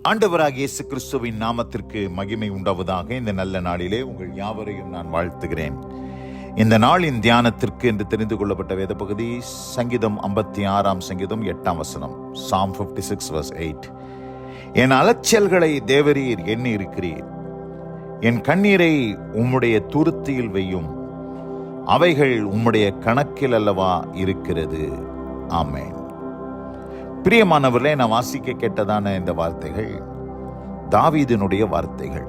ஆண்டவராக இயேசு கிறிஸ்துவின் நாமத்திற்கு மகிமை உண்டாவதாக இந்த நல்ல நாளிலே உங்கள் யாவரையும் நான் வாழ்த்துகிறேன். இந்த நாளின் தியானத்திற்கு என்று தெரிந்து கொள்ளப்பட்ட வேத பகுதி சங்கீதம் ஐம்பத்தி ஆறாம் சங்கீதம் எட்டாம் வசனம் சாம் 56 சிக்ஸ் வர்ஸ் எயிட் என் அலைச்சல்களை தேவரீர் எண்ணி இருக்கிறீர் என் கண்ணீரை உம்முடைய துருத்தியில் வையும். அவைகள் உம்முடைய கணக்கில் அல்லவா இருக்கிறது. ஆமேன். பிரியமானவர்களே நான் வாசிக்க கேட்டதான இந்த வார்த்தைகள் தாவீதினுடைய வார்த்தைகள்.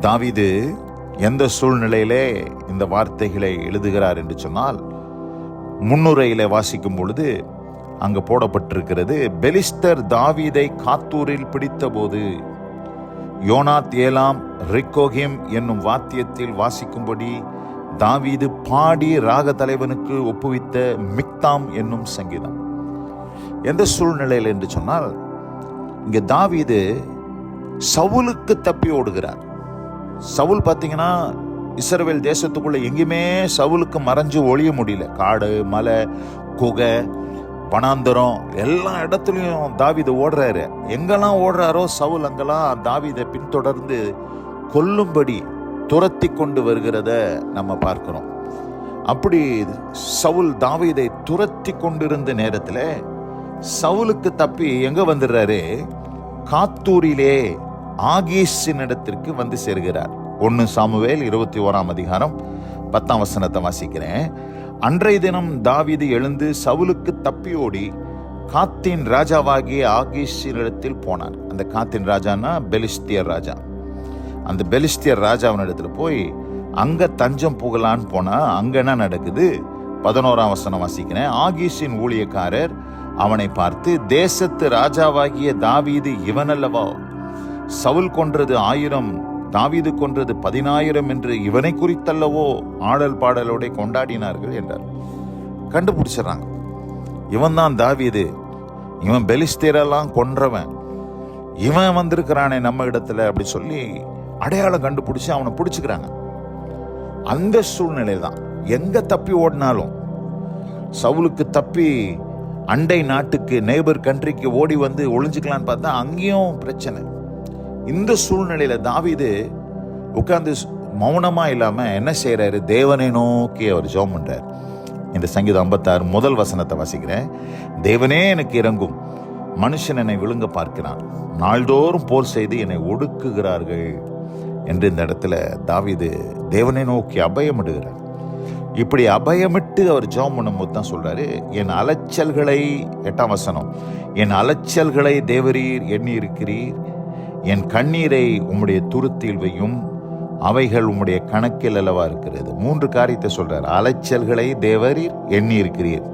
தாவீது எந்த சூழ்நிலையிலே இந்த வார்த்தைகளை எழுதுகிறார் என்று சொன்னால் முன்னுரையிலே வாசிக்கும் பொழுது அங்கு போடப்பட்டிருக்கிறது பெலிஸ்தர் தாவீதை காத்தூரில் பிடித்தபோது யோனாத் ஏலாம் ரிக்கோகிம் என்னும் வாத்தியத்தில் வாசிக்கும்படி தாவீது பாடி ராக தலைவனுக்கு ஒப்புவித்த மிக்தாம் என்னும் சங்கீதம். எந்த சூழ்நிலையில் என்று சொன்னால் இங்கே தாவீது சவுலுக்கு தப்பி ஓடுகிறார். சவுல் பார்த்தீங்கன்னா இஸ்ரவேல் தேசத்துக்குள்ளே எங்கேயுமே சவுலுக்கு மறைஞ்சு ஒழிய முடியல. காடு மலை குகை வனாந்தரம் எல்லா இடத்துலையும் தாவிதை ஓடுறாரு. எங்கெல்லாம் ஓடுறாரோ சவுல் அங்கெல்லாம் தாவீதை பின்தொடர்ந்து கொல்லும்படி துரத்தி கொண்டு வருகிறத நம்ம பார்க்கிறோம். அப்படி சவுல் தாவீதை துரத்தி கொண்டிருந்த நேரத்தில் சவுலுக்கு தப்பி எங்க வந்துடுறாரு? காத்தூரிலே ஆகீஷின் இடத்திற்கு வந்து சேர்கிறார். ஒன்னு சாமுவேல் இருபத்தி ஓராம் அதிகாரம் பத்தாம் வசனத்தை வாசிக்கிறேன். அன்றைய தினம் தாவிது எழுந்து சவுலுக்கு தப்பி ஓடி காத்தின் ராஜாவாகிய ஆகீஷின் இடத்தில் போனார். அந்த காத்தின் ராஜான்னா பெலிஸ்தியர் ராஜா. அந்த பெலிஸ்தியர் ராஜாவின் இடத்துல போய் அங்க தஞ்சம் புகழான்னு போனா அங்க என்ன நடக்குது? பதினோராம் வசனம் வாசிக்கிறேன். ஆகீஷின் ஊழியக்காரர் அவனை பார்த்து தேசத்து ராஜாவாகிய தாவீது இவனல்லவா? சவுல் கொன்றது ஆயிரம் தாவீது கொன்றது பதினாயிரம் என்று இவனை குறித்தல்லவோ ஆடல் பாடலோட கொண்டாடினார்கள் என்றார். கண்டுபிடிச்சிடறாங்க. இவன் தான் தாவீது. இவன் பெலிஸ்தீரெல்லாம் கொன்றவன். இவன் வந்திருக்கிறானே நம்ம இடத்துல அப்படி சொல்லி அடையாளம் கண்டுபிடிச்சி அவனை பிடிச்சிக்கிறாங்க. அந்த சூழ்நிலை தான் எங்க தப்பி ஓடினாலும் சவுலுக்கு தப்பி அண்டை நாட்டுக்கு நெய்பர் கண்ட்ரிக்கு ஓடி வந்து ஒளிஞ்சுக்கலான்னு பார்த்தா அங்கேயும் பிரச்சனை. இந்த சூழ்நிலையில தாவிது உட்கார்ந்து மௌனமா இல்லாம என்ன செய்யறாரு தேவனை நோக்கி அவர் ஜோம் பண்ணுறார் இந்த சங்கீதம் ஐம்பத்தாறு முதல் வசனத்தை வாசிக்கிறேன். தேவனே எனக்கு இறங்கும் மனுஷன் என்னை விழுங்க பார்க்கிறான். நாள்தோறும் போர் செய்து என்னை ஒடுக்குகிறார்கள். என்று இந்த இடத்துல தாவிது தேவனை நோக்கி அபயமிடுகிறார். இப்படி அபயமிட்டு அவர் ஜெபம் பண்ணும்போது தான் சொல்றாரு என் அலைச்சல்களை எட்டாம் வசனம் என் அலைச்சல்களை தேவரீர் எண்ணி இருக்கிறீர் என் கண்ணீரை உம்முடைய துருத்தில் வையும். அவைகள் உம்முடைய கணக்கில் அல்லவா இருக்கிறது. மூன்று காரியத்தை சொல்றார் அலைச்சல்களை தேவரீர் எண்ணி இருக்கிறீர்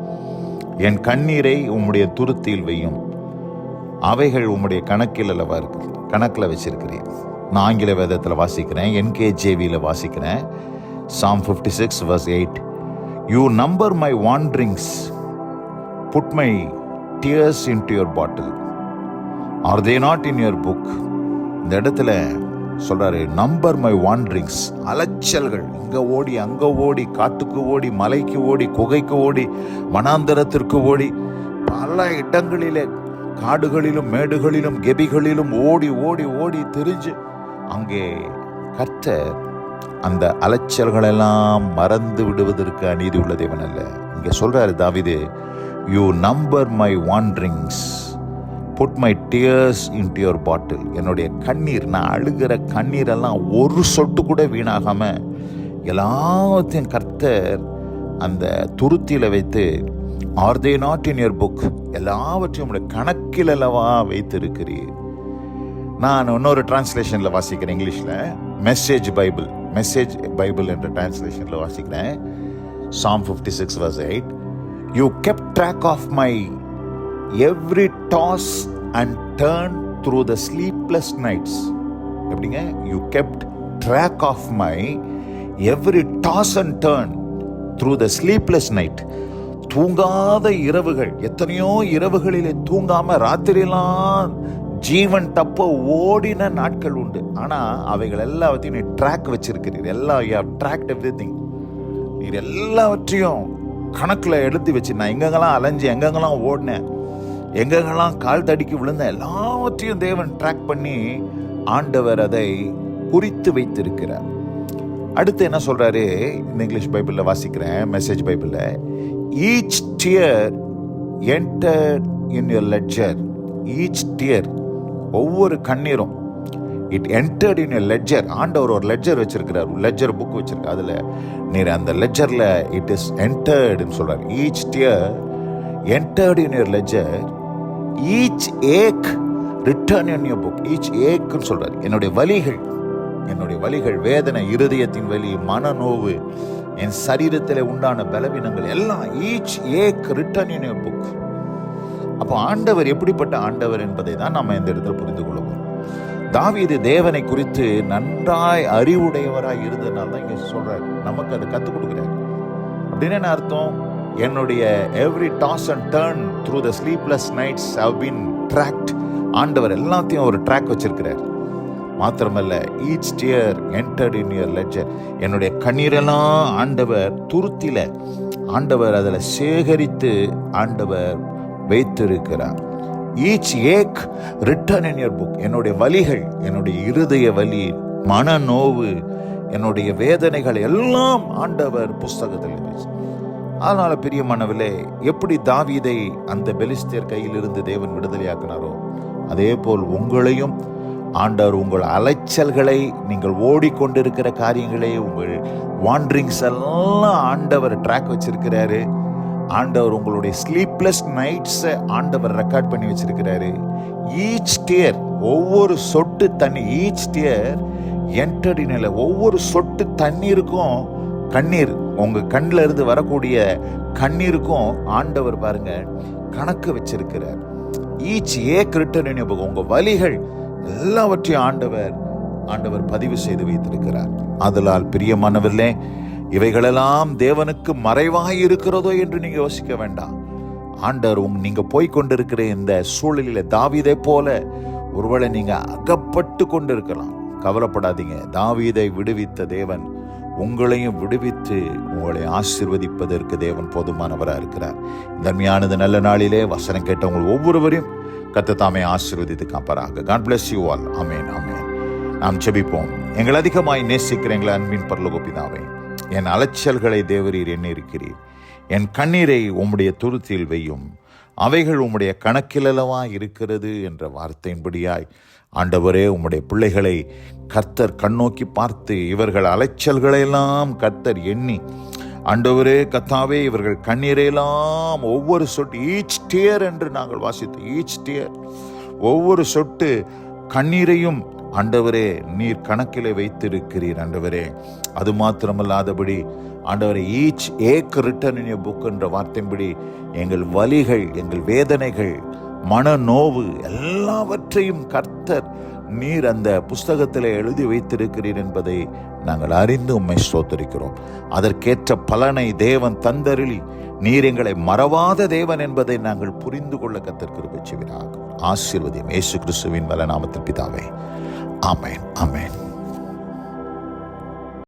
என் கண்ணீரை உம்முடைய துருத்தில் வையும். அவைகள் உம்முடைய கணக்கில் அல்லவா இருக்கு கணக்கில் வச்சிருக்கிறீர். நான் ஆங்கில வேதத்தில் வாசிக்கிறேன் என்கேஜேவியில் வாசிக்கிறேன். Psalm fifty six verse eight you number my put put my into your bottle. Are bottle are they not in book இந்த இடத்துல சொல்கிறாரு நம்பர் மை வாண்ட்ரிங்ஸ் அலைச்சல்கள். இங்கே ஓடி அங்கே ஓடி காட்டுக்கு ஓடி மலைக்கு ஓடி குகைக்கு ஓடி வனாந்தரத்திற்கு ஓடி பல இடங்களிலே காடுகளிலும் மேடுகளிலும் கெபிகளிலும் ஓடி ஓடி ஓடி தெரிஞ்சு அங்கே கர்த்தர் அந்த அலைச்சல்களெல்லாம் மறந்து விடுவதற்கு அநீதி உள்ள தேவன் அல்ல. இங்கே சொல்கிறாரு தாவிது you number my wanderings put my tears in your bottle என்னுடைய கண்ணீர் நான் அழுகிற கண்ணீரெல்லாம் ஒரு சொட்டு கூட வீணாகாமல் எல்லாத்தையும் கர்த்தர் அந்த துருத்தியில் வைத்து are they not in your book எல்லாவற்றையும் கணக்கில் அல்லவா வைத்திருக்கிறீர். நான் இன்னொரு டிரான்ஸ்லேஷனில் வாசிக்கிறேன் இங்கிலீஷில். மெசேஜ் பைபிள் மெசேஜ் பைபிள் என்ற டிரான்ஸ்லேஷனில் வாசிக்கிறேன். Psalm fifty six verse eight you kept track of my every toss and turn through the sleepless nights எப்படிங்க? You kept track of my every toss and turn through the sleepless night தூங்காத இரவுகள். எத்தனையோ இரவுகளிலே தூங்காமல் ராத்திரியெல்லாம் ஜீவன் தப்ப ஓடின நாட்கள் உண்டு. ஆனால் அவைகள் எல்லாவற்றையும் நீ ட்ராக் வச்சிருக்கிறீர் எல்லா யூ ட்ராக்ட் எவ்ரி திங் நீர் எல்லாவற்றையும் கணக்கில் எடுத்து வச்சு நான் எங்கெங்கெல்லாம் அலைஞ்சு எங்கெங்கெல்லாம் ஓடினேன் எங்கெங்கெல்லாம் கால் தடிக்கி விழுந்தேன் எல்லாவற்றையும் தேவன் ட்ராக் பண்ணி ஆண்டவர் அதை குறித்து வைத்திருக்கிறார். அடுத்து என்ன சொல்கிறாரு இந்த இங்கிலீஷ் பைபிளில் வாசிக்கிறேன் மெசேஜ் பைபிளில். Each tear enter in your ledger each tear ஒவ்வொரு கண்ணீரும். இட் என்டர்ட் இன் லெட்ஜர் ஆண்டவர் ஒரு லெட்ஜர் வச்சிருக்கிறார். லெட்ஜர் புக் வச்சிருக்காரு. அதில் நீர் அந்த லெஜரில் இட் இஸ் என்டர்டுன்னு சொல்கிறார் each tear entered in your ledger each ache written in your book each ஏக்குன்னு சொல்கிறார் என்னுடைய வலிகள் என்னுடைய வலிகள் வேதனை இருதயத்தின் வலி மனநோவு என் சரீரத்தில் உண்டான பலவீனங்கள் எல்லாம் each ache return in your book அப்போ ஆண்டவர் எப்படிப்பட்ட ஆண்டவர் என்பதை தான் நம்ம இந்த இடத்துல புரிந்து கொள்ள தாவீது தேவனை குறித்து நன்றாய் அறிவுடையவராய் இருந்ததுனால தான் இங்க சொல்கிறார் நமக்கு அதை கற்றுக் கொடுக்குறாரு. அப்படின்னு என்ன அர்த்தம்? என்னுடைய every toss and turn through the sleepless nights have been tracked ஆண்டவர் எல்லாத்தையும் ஒரு ட்ராக் வச்சிருக்கிறார். மாத்திரமல்ல each tear entered in your ledger என்னுடைய கண்ணீரெல்லாம் ஆண்டவர் துருத்தில ஆண்டவர் அதில் சேகரித்து ஆண்டவர் வைத்திருக்கிறார். Each ache return in your book என்னுடைய வலிகள் என்னுடைய இருதய வலி மனநோவு என்னுடைய வேதனைகள் எல்லாம் ஆண்டவர் புஸ்தகத்தில் இருந்துச்சு. அதனால பிரியமானவிலே எப்படி தாவீதை அந்த பெலிஸ்தியர் கையிலிருந்து தேவன் விடுதலையாக்கினாரோ அதே போல் உங்களையும் ஆண்டவர் உங்கள் அலைச்சல்களை நீங்கள் ஓடிக்கொண்டிருக்கிற காரியங்களை உங்கள் வாண்டரிங்ஸ் எல்லாம் ஆண்டவர் ட்ராக் வச்சிருக்கிறாரு. ஆண்டவர் உங்களுடைய ஸ்லீப்லெஸ் நைட்ஸை ஆண்டவர் ரெக்கார்ட் பண்ணி வச்சிருக்கிறாரு. ஈச் டியர் ஒவ்வொரு சொட்டு தண்ணி ஈச் டியர் என்டர்டினில் ஒவ்வொரு சொட்டு தண்ணீருக்கும் கண்ணீர் உங்கள் கண்ணில் இருந்து வரக்கூடிய கண்ணீருக்கும் ஆண்டவர் பாருங்க கணக்கு வச்சிருக்கிறார். ஈச் ஏக் ரிட்டர்ன் உங்கள் வழிகள் எல்லாவற்றையும் ஆண்டவர் ஆண்டவர் பதிவு செய்து வைத்திருக்கிறார். அதலால் பிரியமானவர்களே இவைகளெல்லாம் தேவனுக்கு மறைவாயிருக்கிறதோ என்று நீங்க யோசிக்க வேண்டாம். ஆண்டவர் உங்க நீங்க போய்கொண்டிருக்கிற இந்த சூழலில தாவீதை போல ஒருவேளை நீங்க அகப்பட்டு கொண்டிருக்கலாம். கவலைப்படாதீங்க. தாவீதை விடுவித்த தேவன் உங்களையும் விடுவித்து உங்களை ஆசிர்வதிப்பதற்கு தேவன் போதுமானவராக இருக்கிறார். தன்மையானது நல்ல நாளிலே வசனம் கேட்டவங்க ஒவ்வொருவரையும் கத்த தாமே ஆசிர்வதித்து காப்பாராக. God bless you all amen amen நாம் செபிப்போம் எங்கள் அதிகமாய் நேசிக்கிற எங்களை அன்பின் பரலோக என் அலைச்சல்களை தேவரீர் எண்ணிருக்கிறீர் என் கண்ணீரை உம்முடைய துருத்தில் வையும். அவைகள் உம்முடைய கணக்கிலவா இருக்கிறது என்ற வார்த்தையின்படியாய் ஆண்டவரே உம்முடைய பிள்ளைகளை கர்த்தர் கண்ணோக்கி பார்த்து இவர்கள் அலைச்சல்களையெல்லாம் கர்த்தர் எண்ணி ஆண்டவரே கத்தாவே இவர்கள் கண்ணீரையெல்லாம் ஒவ்வொரு சொட்டு ஈச் டியர் என்று நாங்கள் வாசித்தோம் ஈச் டியர் ஒவ்வொரு சொட்டு கண்ணீரையும் ஆண்டவரே நீர் கணக்கிலே வைத்திருக்கிறீர் ஆண்டவரே. அது மாத்திரமல்லாதபடி ஆண்டவரே each ache return in book என்ற வார்த்தையின்படி எங்கள் வலிகள் எங்கள் வேதனைகள் மனநோவு எல்லாவற்றையும் கர்த்தர் நீர் அந்த புஸ்தகத்தில் எழுதி வைத்திருக்கிறீர் என்பதை நாங்கள் அறிந்து உண்மை சோத்தரிக்கிறோம் அதற்கேற்ற பலனை தேவன் தந்தருளி நீர் எங்களை மறவாத தேவன் என்பதை நாங்கள் புரிந்து கொள்ள கத்தர் கிருபை செய்வீராக. ஆசீர்வதியும். கிறிஸ்துவின் வல நாமத்தில் பிதாவே ஆமேன் ஆமேன்.